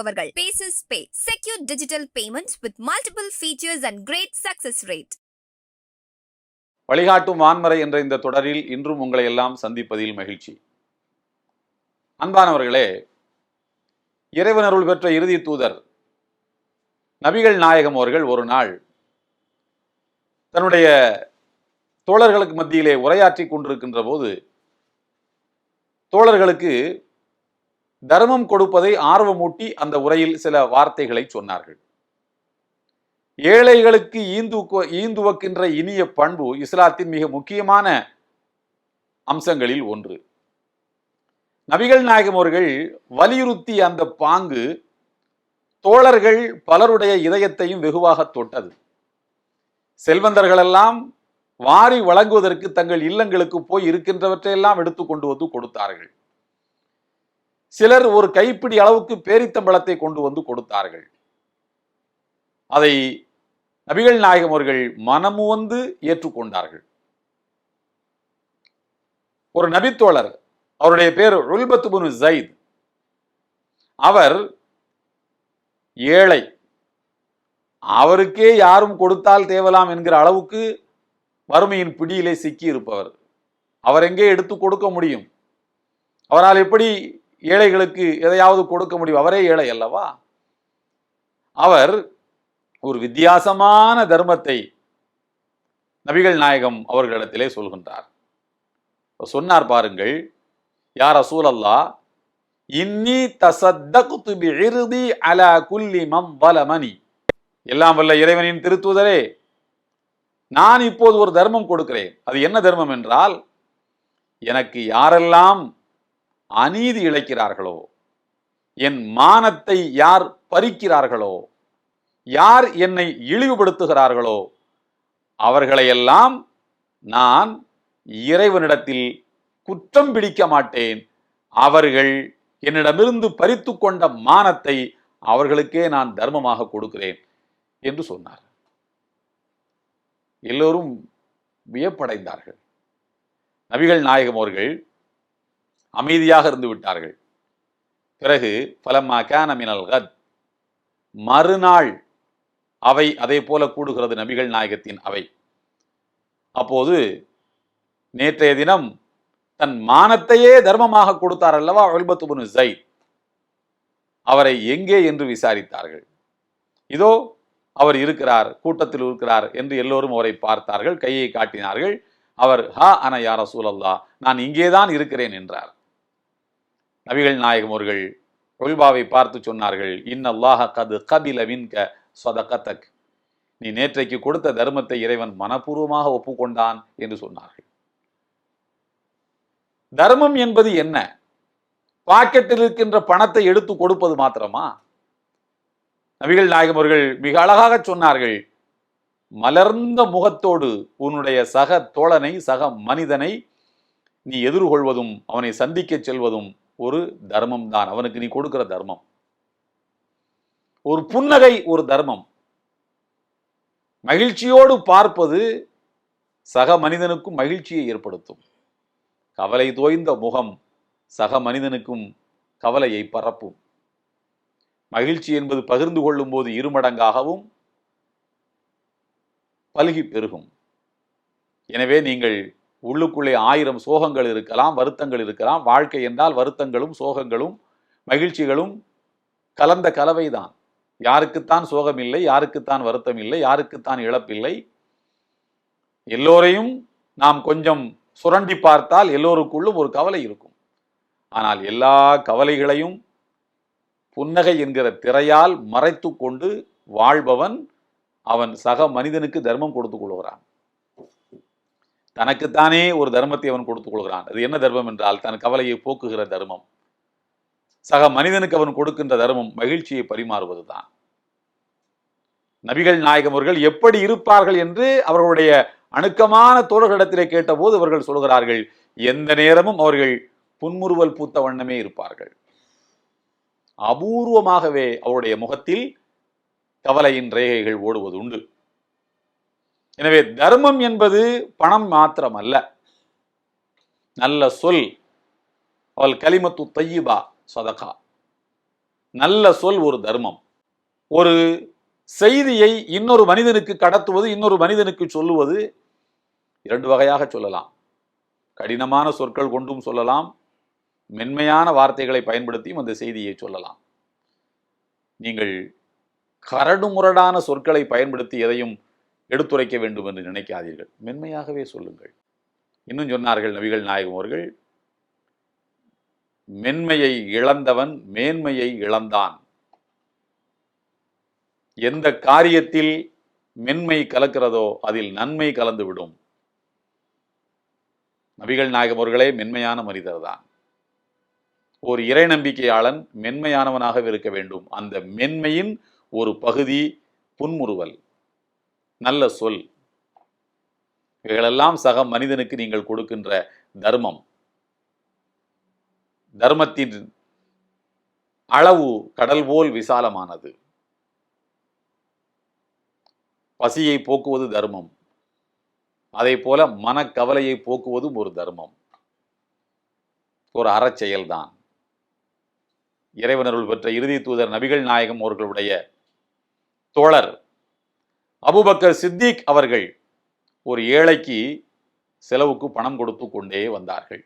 உங்களுக்கு paces pay secure digital payments with multiple features and great success rate வழிகாட்டும் வான்மறை என்ற இந்த தொடரில் இன்றும் உங்களை எல்லாம் சந்திப்பதில் மகிழ்ச்சி. அன்பானவர்களே இறைவனருள் பெற்ற இறுதி தூதர் நபிகள் நாயகம் அவர்கள் ஒரு நாள் தன்னுடைய தோழர்களுக்கு மத்தியிலே உரையாற்றி கொண்டிருக்கின்ற போது தோழர்களுக்கு தர்மம் கொடுப்பதை ஆர்வமூட்டி அந்த உரையில் சில வார்த்தைகளை சொன்னார்கள். ஏழைகளுக்கு ஈந்து ஈந்துவக்கின்ற இனிய பண்பு இஸ்லாத்தின் மிக முக்கியமான அம்சங்களில் ஒன்று. நபிகள் நாயகம் அவர்கள் வலியுறுத்தி அந்த பாங்கு தோழர்கள் பலருடைய இதயத்தையும் வெகுவாக தொட்டது. செல்வந்தர்களெல்லாம் வாரி வழங்குவதற்கு தங்கள் இல்லங்களுக்கு போய் இருக்கின்றவற்றையெல்லாம் எடுத்து கொண்டு வந்து கொடுத்தார்கள். சிலர் ஒரு கைப்பிடி அளவுக்கு பேரித்தம்பளத்தை கொண்டு வந்து கொடுத்தார்கள். அதை நபிகள் நாயகம் அவர்கள் மனமுவந்து ஏற்றுக்கொண்டார்கள். ஒரு நபித்தோழர் அவருடைய பேர் உல்பத் பின் ஜைத். அவர் ஏழை. அவருக்கே யாரும் கொடுத்தால் தேவலாம் என்கிற அளவுக்கு வறுமையின் பிடியிலே சிக்கி இருப்பவர் அவர் எங்கே எடுத்து கொடுக்க முடியும்? அவரால் எப்படி ஏழைகளுக்கு எதையாவது கொடுக்க முடியும். அவரே ஏழை அல்லவா? அவர் ஒரு வித்தியாசமான தர்மத்தை நபிகள் நாயகம் அவர்களிடத்திலே சொல்கின்றார். சொன்னார் பாருங்கள் யார் அசூல் அல்லா இன்னி தசத்தகுத்து பிஇர்தி அலா குல்லி மம் வலமனி. எல்லாம் வல்ல இறைவனின் திருத்துதரே நான் இப்போது ஒரு தர்மம் கொடுக்கிறேன். அது என்ன தர்மம் என்றால் எனக்கு யாரெல்லாம் அநீதி இழைக்கிறார்களோ? என் மானத்தை யார் பறிக்கிறார்களோ? யார் என்னை இழிவுபடுத்துகிறார்களோ? அவர்களையெல்லாம் நான் இறைவனிடத்தில் குற்றம் பிடிக்க மாட்டேன். அவர்கள் என்னிடமிருந்து பறித்து கொண்ட மானத்தை அவர்களுக்கே நான் தர்மமாக கொடுக்கிறேன் என்று சொன்னார் எல்லோரும் வியப்படைந்தார்கள். நபிகள் நாயகம் அவர்கள் அமைதியாக இருந்து விட்டார்கள். பிறகு பலம்மா கேன மினல் கத். மறுநாள் அவை அதே போல கூடுகிறது நபிகள் நாயகத்தின் அவை. அப்போது நேற்றைய தினம் தன் மானத்தையே தர்மமாக கொடுத்தார் அல்லவா ஒல்பத்துபுனு ஜைத்? அவரை எங்கே என்று விசாரித்தார்கள். இதோ அவர் இருக்கிறார் கூட்டத்தில் இருக்கிறார் என்று எல்லோரும் அவரை பார்த்தார்கள் கையை காட்டினார்கள். அவர் ஹா அன யார சூழல்லா நான் இங்கேதான் இருக்கிறேன் என்றார். நபிகள் நாயகம் அவர்கள் ஒல்பாவை பார்த்து சொன்னார்கள் இன்னல்லாஹ கது கபில வின்க சொதகத்தக். நீ நேற்றைக்கு கொடுத்த தர்மத்தை இறைவன் மனப்பூர்வமாக ஒப்புக்கொண்டான் என்று சொன்னார்கள். தர்மம் என்பது என்ன? பாக்கெட்டில் இருக்கின்ற பணத்தை எடுத்து கொடுப்பது மாத்திரமா? நபிகள் நாயகம் அவர்கள் மிக அழகாக சொன்னார்கள் மலர்ந்த முகத்தோடு உன்னுடைய சக தோழனை சக மனிதனை நீ எதிர்கொள்வதும் அவனை சந்திக்க செல்வதும் ஒரு தர்மம் தான். அவனுக்கு நீ கொடுக்கிற தர்மம். ஒரு புன்னகை ஒரு தர்மம். மகிழ்ச்சியோடு பார்ப்பது சக மனிதனுக்கும் மகிழ்ச்சியை ஏற்படுத்தும். கவலை தோய்ந்த முகம் சக மனிதனுக்கும் கவலையை பரப்பும். மகிழ்ச்சி என்பது பகிர்ந்து கொள்ளும் போது இருமடங்காகவும் பல்கி பெருகும். எனவே நீங்கள் உள்ளுக்குள்ளே ஆயிரம் சோகங்கள் இருக்கலாம் வருத்தங்கள் இருக்கலாம். வாழ்க்கை என்றால் வருத்தங்களும் சோகங்களும் மகிழ்ச்சிகளும் கலந்த கலவைதான். யாருக்குத்தான் சோகம் இல்லை யாருக்குத்தான் வருத்தம் இல்லை யாருக்குத்தான் இழப்பில்லை. எல்லோரையும் நாம் கொஞ்சம் சுரண்டி பார்த்தால் எல்லோருக்குள்ளும் ஒரு கவலை இருக்கும். ஆனால் எல்லா கவலைகளையும் புன்னகை என்கிற திரையால் மறைத்து கொண்டு வாழ்பவன் அவன் சக மனிதனுக்கு தர்மம் கொடுத்துக் கொள்கிறான். தனக்குத்தானே ஒரு தர்மத்தை அவன் கொடுத்துக் கொள்கிறான். அது என்ன தர்மம் என்றால் தன் கவலையை போக்குகிற தர்மம். சக மனிதனுக்கு அவன் கொடுக்கின்ற தர்மம் மகிழ்ச்சியை பரிமாறுவதுதான். நபிகள் நாயகம் அவர்கள் எப்படி இருப்பார்கள் என்று அவர்களுடைய அணுக்கமான தோழர்களிடத்திலே கேட்டபோது அவர்கள் சொல்கிறார்கள் எந்த நேரமும் அவர்கள் புன்முறுவல் பூத்த வண்ணமே இருப்பார்கள். அபூர்வமாகவே அவருடைய முகத்தில் கவலையின் ரேகைகள் ஓடுவது உண்டு எனவே தர்மம் என்பது பணம் மாத்திரம் அல்ல நல்ல சொல். அவள் கலிமத்து தையிபா சதகா. நல்ல சொல் ஒரு தர்மம். ஒரு செய்தியை இன்னொரு மனிதனுக்கு கடத்துவது இன்னொரு மனிதனுக்கு சொல்லுவது இரண்டு வகையாக சொல்லலாம். கடினமான சொற்கள் கொண்டும் சொல்லலாம். மென்மையான வார்த்தைகளை பயன்படுத்தியும் அந்த செய்தியை சொல்லலாம். நீங்கள் கரடுமுரடான சொற்களை பயன்படுத்தி எதையும் எடுத்துரைக்க வேண்டும் என்று நினைக்காதீர்கள். மென்மையாகவே சொல்லுங்கள். இன்னும் சொன்னார்கள் நபிகள் நாயகம் அவர்கள் மென்மையை இழந்தவன் மேன்மையை இழந்தான். எந்த காரியத்தில் மென்மை கலக்கிறதோ அதில் நன்மை கலந்துவிடும். நபிகள் நாயகம் அவர்களே மென்மையான மனிதர் தான் ஒரு இறை நம்பிக்கையாளன் மென்மையானவனாக இருக்க வேண்டும். அந்த மென்மையின் ஒரு பகுதி புன்முறுவல். நல்ல சொல். இவைகளெல்லாம் சக மனிதனுக்கு நீங்கள் கொடுக்கின்ற தர்மம். தர்மத்தின் அளவு கடல் போல் விசாலமானது. பசியை போக்குவது தர்மம். அதே போல மனக்கவலையை போக்குவதும் ஒரு தர்மம். ஒரு அறச்செயல்தான் இறைவனருள் பெற்ற இறுதி தூதர் நபிகள் நாயகம் அவர்களுடைய தோழர் அபுபக்கர் சித்திக் அவர்கள் ஒரு ஏழைக்கு செலவுக்கு பணம் கொடுத்து கொண்டே வந்தார்கள்.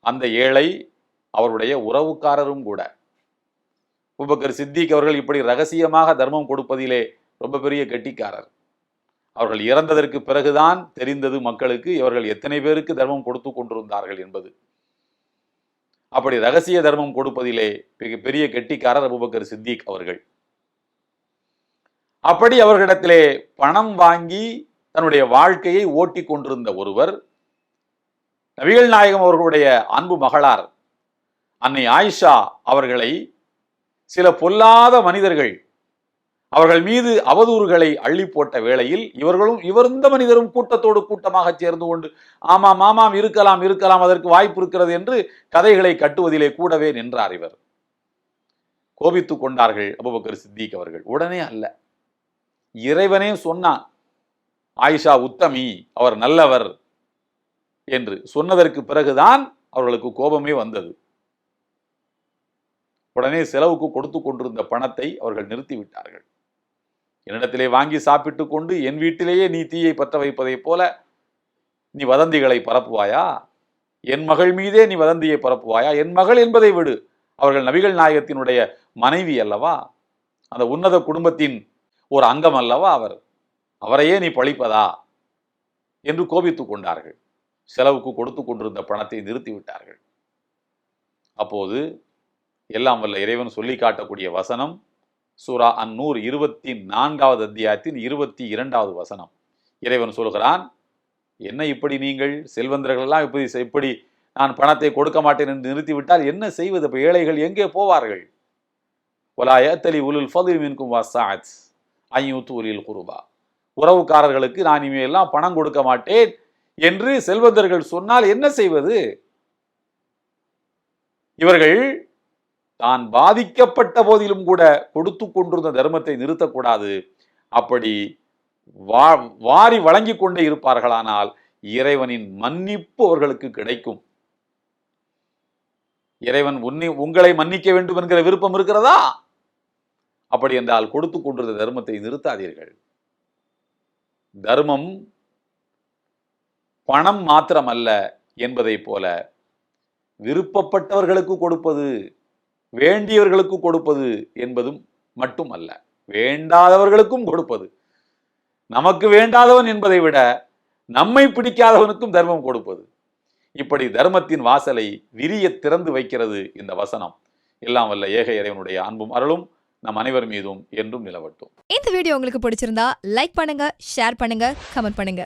அந்த ஏழை அவருடைய உறவுக்காரரும் கூட. அபுபக்கர் சித்திக் அவர்கள் இப்படி ரகசியமாக தர்மம் கொடுப்பதிலே ரொம்ப பெரிய கெட்டிக்காரர். அவர்கள் இறந்ததற்கு பிறகுதான் தெரிந்தது மக்களுக்கு இவர்கள் எத்தனை பேருக்கு தர்மம் கொடுத்து கொண்டிருந்தார்கள் என்பது. அப்படி ரகசிய தர்மம் கொடுப்பதிலே மிக பெரிய கெட்டிக்காரர் அபுபக்கர் சித்திக் அவர்கள். அப்படி அவர்களிடத்திலே பணம் வாங்கி தன்னுடைய வாழ்க்கையை ஓட்டி கொண்டிருந்த ஒருவர் நபிகள் நாயகம் அவர்களுடைய அன்பு மகளார் அன்னை ஆயிஷா அவர்களை சில பொல்லாத மனிதர்கள் அவர்கள் மீது அவதூறுகளை அள்ளி போட்ட வேளையில் இவர்களும் இவர் இந்த மனிதரும் கூட்டத்தோடு கூட்டமாக சேர்ந்து கொண்டு ஆமாம் ஆமாம் இருக்கலாம் இருக்கலாம் அதற்கு வாய்ப்பு இருக்கிறது என்று கதைகளை கட்டுவதிலே கூடவே நின்றார் இவர். கோபித்துக் கொண்டார்கள் அபுபக்கர் சித்திக் அவர்கள். உடனே அல்ல. இறைவனே சொன்னான் ஆயிஷா உத்தமி அவர் நல்லவர் என்று சொன்னதற்கு பிறகுதான் அவர்களுக்கு கோபமே வந்தது. உடனே செலவுக்கு கொடுத்து கொண்டிருந்த பணத்தை அவர்கள் நிறுத்திவிட்டார்கள் என்னிடத்திலே வாங்கி சாப்பிட்டு கொண்டு என் வீட்டிலேயே நீ தீயை பற்ற வைப்பதைப் போல நீ வதந்திகளை பரப்புவாயா? என் மகள் மீதே நீ வதந்தியை பரப்புவாயா? என் மகள் என்பதை விடு. அவர்கள் நபிகள் நாயகத்தினுடைய மனைவி அல்லவா? அந்த உன்னத குடும்பத்தின் ஒரு அங்கம் அல்லவா அவர்? அவரையே நீ பழிப்பதா? என்று கோபித்துக் கொண்டார்கள். செலவுக்கு கொடுத்து கொண்டிருந்த பணத்தை நிறுத்திவிட்டார்கள் அப்போது எல்லாம் வல்ல இறைவன் சொல்லி காட்டக்கூடிய வசனம் சூரா அந்நூர் இருபத்தி நான்காவது அத்தியாயத்தின் இருபத்தி இரண்டாவது வசனம். இறைவன் சொல்கிறான் என்ன இப்படி நீங்கள் செல்வந்தர்கள் எல்லாம் இப்படி இப்படி நான் பணத்தை கொடுக்க மாட்டேன் என்று நிறுத்திவிட்டால் என்ன செய்வது? இப்போ ஏழைகள் எங்கே போவார்கள்? ஒலா ஏத்தலி உலுல் ஃபதுல் மின்கும் வாசாத் ஐயூத்து ஒலியில் குருபா. உறவுக்காரர்களுக்கு நான் இனிமேலாம் பணம் கொடுக்க மாட்டேன் என்று செல்வந்தர்கள் சொன்னால் என்ன செய்வது? இவர்கள் தான் பாதிக்கப்பட்ட போதிலும் கூட கொடுத்து கொண்டிருந்த தர்மத்தை நிறுத்தக்கூடாது. அப்படி வா வாரி வழங்கி கொண்டே இருப்பார்களானால் இறைவனின் மன்னிப்பு அவர்களுக்கு கிடைக்கும். இறைவன் உன்னை உங்களை மன்னிக்க வேண்டும் என்கிற விருப்பம் இருக்கிறதா? அப்படி என்றால் கொடுத்து கொண்டிருந்த தர்மத்தை நிறுத்தாதீர்கள். தர்மம் பணம் மாத்திரமல்ல என்பதைப் போல விருப்பப்பட்டவர்களுக்கு கொடுப்பது வேண்டியவர்களுக்கு கொடுப்பது என்பதும் மட்டுமல்ல. வேண்டாதவர்களுக்கும் கொடுப்பது. நமக்கு வேண்டாதவன் என்பதை விட நம்மை பிடிக்காதவனுக்கும் தர்மம் கொடுப்பது. இப்படி தர்மத்தின் வாசலை விரிய திறந்து வைக்கிறது இந்த வசனம். எல்லாம் வல்ல ஏக இறைவனுடைய அன்பும் அருளும். நம் அனைவர் மீதும் என்றும் நிலவட்டும். இந்த வீடியோ உங்களுக்கு பிடிச்சிருந்தா லைக் பண்ணுங்க ஷேர் பண்ணுங்க கமெண்ட் பண்ணுங்க.